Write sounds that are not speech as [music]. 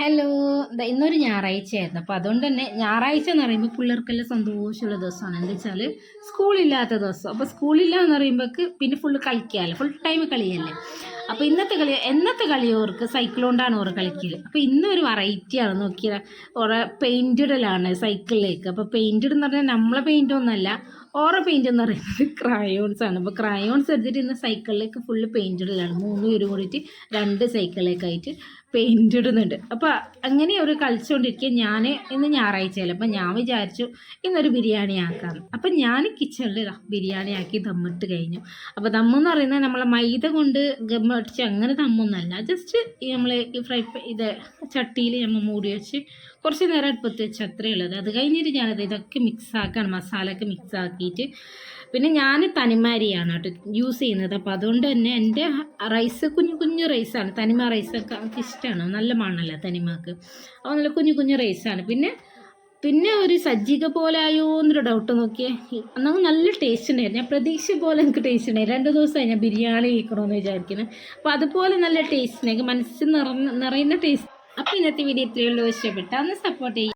Hello ഇന്നൊരു ഞായറാഴ്ചയായിരുന്നു. അപ്പോൾ അതുകൊണ്ട് തന്നെ ഞായറാഴ്ച എന്ന് പറയുമ്പോൾ പിള്ളേർക്കെല്ലാം സന്തോഷമുള്ള ദിവസമാണ്. എന്താ വെച്ചാൽ സ്കൂളില്ലാത്ത ദിവസം. അപ്പോൾ സ്കൂളില്ല എന്ന് പറയുമ്പോൾക്ക് പിന്നെ ഫുള്ള് കളിക്കാമല്ലോ ഫുൾ ടൈം കളിയല്ലേ? അപ്പോൾ ഇന്നത്തെ കളി എന്നത്തെ കളി ഓർക്ക്? സൈക്കിളുകൊണ്ടാണ് ഓർ കളിക്കൽ അപ്പോൾ ഇന്നൊരു വെറൈറ്റിയാണ് നോക്കിയാൽ ഓറെ പെയിന്റിടലാണ് സൈക്കിളിലേക്ക് അപ്പോൾ പെയിന്റിഡ് എന്ന് പറഞ്ഞാൽ നമ്മളെ പെയിന്റ് ഒന്നല്ല ഓറ പെയിന്റ് എന്ന് പറയുന്നത് [laughs] ക്രയോൺസ് ആണ്. അപ്പോൾ ക്രയോൺസ് എടുത്തിട്ട് ഇന്ന് സൈക്കിളിലേക്ക് ഫുള്ള് പെയിന്റഡിലാണ് മൂന്ന് പേര് കൂടിയിട്ട് രണ്ട് സൈക്കിളിലേക്കായിട്ട് പെയിന്റ് ഇടുന്നുണ്ട്. അപ്പോൾ അങ്ങനെ ഒരു കളിച്ചുകൊണ്ടിരിക്കുക ഞാൻ ഇന്ന് ഞായറാഴ്ചയല്ല. അപ്പോൾ ഞാൻ വിചാരിച്ചു ഇന്നൊരു ബിരിയാണി ആക്കാം അപ്പം ഞാൻ കിച്ചണിൽ ബിരിയാണി ആക്കി ദമ്മിട്ട് കഴിഞ്ഞു. അപ്പോൾ ദമ്മെന്ന് പറയുന്നത് നമ്മളെ മൈദ കൊണ്ട് ഗമ്മടിച്ച് അങ്ങനെ തമ്മൊന്നല്ല ജസ്റ്റ് നമ്മൾ ഈ ഫ്രൈ ഇത് ചട്ടിയിൽ നമ്മൾ മൂടി വെച്ച് കുറച്ച് നേരം അടുപ്പത്ത് വെച്ച് അത്രയേ ഉള്ളത്. അത് കഴിഞ്ഞിട്ട് ഞാനത് ഇതൊക്കെ മിക്സ് ആക്കാണ്. മസാലയൊക്കെ മിക്സ് ആക്കിയിട്ട്. പിന്നെ ഞാൻ തനിമാരിയാണ് കേട്ടോ യൂസ് ചെയ്യുന്നത്. അപ്പോൾ അതുകൊണ്ട് തന്നെ എന്റെ റൈസ് കുഞ്ഞു കുഞ്ഞു റൈസാണ് തനിമ റൈസൊക്കെ ഇഷ്ടമാണ് നല്ല മണ്ണല്ല തനിമക്ക്. അപ്പോൾ നല്ല കുഞ്ഞു കുഞ്ഞു റൈസാണ് പിന്നെ പിന്നെ ഒരു സജ്ജിക പോലെ ആയോ എന്നൊരു ഡൗട്ട് നോക്കിയേ. അന്നങ്ങ് നല്ല ടേസ്റ്റ് ഉണ്ടായിരുന്നു. ഞാൻ പ്രതീക്ഷ പോലെ എനിക്ക് ടേസ്റ്റ് ഉണ്ടായിരുന്നു രണ്ട് ദിവസമായി ഞാൻ ബിരിയാണി കഴിക്കണമെന്ന് വിചാരിക്കുന്നത് അപ്പോൾ അതുപോലെ നല്ല ടേസ്റ്റ് എനിക്ക് മനസ്സിൽ നിറഞ്ഞ നിറയുന്ന ടേസ്റ്റ് അപ്പോൾ ഇന്നത്തെ വീഡിയോ ഇത്രയേ ഉള്ളൂ. ഇഷ്ടപ്പെട്ടാൽ ഒന്ന് സപ്പോർട്ട് ചെയ്യും.